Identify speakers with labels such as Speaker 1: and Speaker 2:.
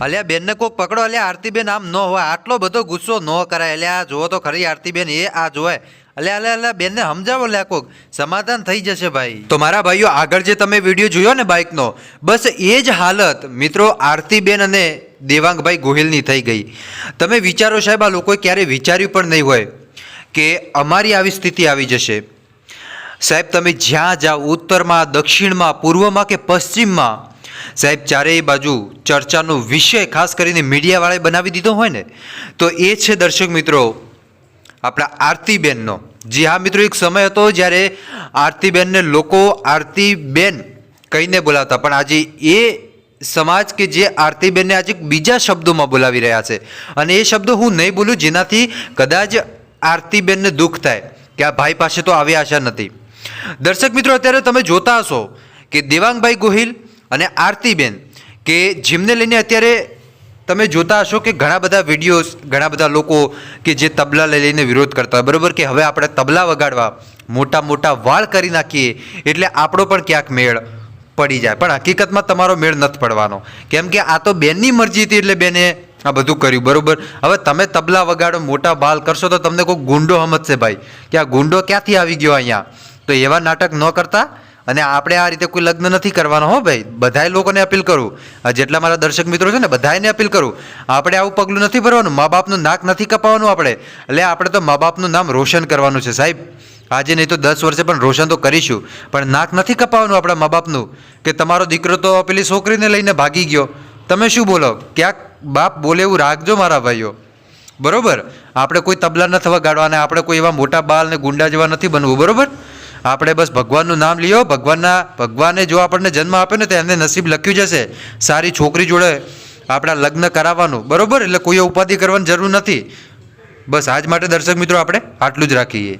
Speaker 1: અલ્યા બેનને કોક પકડો, અલ્યા આરતીબેન આમ ન હોય. આટલો બધો ગુસ્સો ન કરાય. અલ્યા જુઓ તો ખરી આરતીબેન, એ આ જોવાય અલ્યા અલ્યા અલ્યા બેનને સમજાવો, અલ્યા કોક. સમાધાન થઈ જશે ભાઈ. તો મારા ભાઈઓ, આગળ જે તમે વીડિયો જોયો ને બાઇકનો બસ એ જ હાલત. મિત્રો, આરતીબેન અને દેવાંગભાઈ ગોહિલની થઈ ગઈ. તમે વિચારો સાહેબ, આ લોકોએ ક્યારેય વિચાર્યું પણ નહીં હોય કે અમારી આવી સ્થિતિ આવી જશે. સાહેબ, તમે જ્યાં જાઓ, ઉત્તરમાં, દક્ષિણમાં, પૂર્વમાં કે પશ્ચિમમાં સાહેબ ચારેય બાજુ ચર્ચાનો વિષય ખાસ કરીને મીડિયાવાળાએ બનાવી દીધો હોય ને, તો એ છે દર્શક મિત્રો, આપણા આરતીબેનનો. જી હા મિત્રો, એક સમય હતો જ્યારે આરતીબેનને લોકો આરતીબેન કહીને બોલાવતા, પણ આજે એ સમાજ કે જે આરતીબેનને આજે બીજા શબ્દોમાં બોલાવી રહ્યા છે, અને એ શબ્દો હું નહીં બોલું જેનાથી કદાચ આરતીબેનને દુઃખ થાય કે આ ભાઈ પાસે તો આવી આશા નથી. દર્શક મિત્રો, અત્યારે તમે જોતા હશો કે દેવાંગભાઈ ગોહિલ અને આરતીબેન, કે જેમને લઈને અત્યારે તમે જોતા હશો કે ઘણા બધા વિડીયોઝ, ઘણા બધા લોકો કે જે તબલા લઈ લઈને વિરોધ કરતા હોય. બરાબર કે હવે આપણે તબલા વગાડવા, મોટા મોટા વાળ કરી નાખીએ, એટલે આપણો પણ ક્યાંક મેળ પડી જાય. પણ હકીકતમાં તમારો મેળ નથી પડવાનો. કેમ કે આ તો બેનની મરજી હતી એટલે બેને આ બધું કર્યું. બરાબર? હવે તમે તબલા વગાડો, મોટા બાલ કરશો તો તમને કોઈ ગુંડો સમજશે ભાઈ. કે આ ગુંડો ક્યાંથી આવી ગયો અહીંયા? તો એવા નાટક ન કરતા. અને આપણે આ રીતે કોઈ લગ્ન નથી કરવાનો, હો ભાઈ. બધાય લોકોને અપીલ કરું. જેટલા મારા દર્શક મિત્રો છે ને બધાને અપીલ કરું. આપણે આવું પગલું નથી ભરવાનું મા બાપનું નાક નથી કપાવવાનું આપણે. એટલે આપણે તો મા બાપનું નામ રોશન કરવાનું છે, સાહેબ. આજે નહીં તો દસ વર્ષે પણ રોશન તો કરીશું. પણ નાક નથી કપાવવાનું આપણા મા બાપનું કે તમારો દીકરો તો પેલી છોકરીને લઈને ભાગી ગયો. તમે શું બોલો? ક્યાંક બાપ બોલે એવું રાખજો મારા ભાઈઓ. બરોબર? આપણે કોઈ તબલા ન થવા વગાડવાના આપણે કોઈ એવા મોટા બાલ ને ગુંડા જેવા નથી બનવું. બરોબર? આપણે બસ ભગવાનનું નામ લ્યો, ભગવાનના, ભગવાને જો આપણને જન્મ આપ્યો ને તો એમને નસીબ લખ્યું જશે સારી છોકરી જોડે આપણા લગ્ન કરાવવાનું. બરોબર? એટલે કોઈએ ઉપાધિ કરવાની જરૂર નથી. બસ આજ માટે દર્શક મિત્રો આપણે આટલું જ રાખીએ.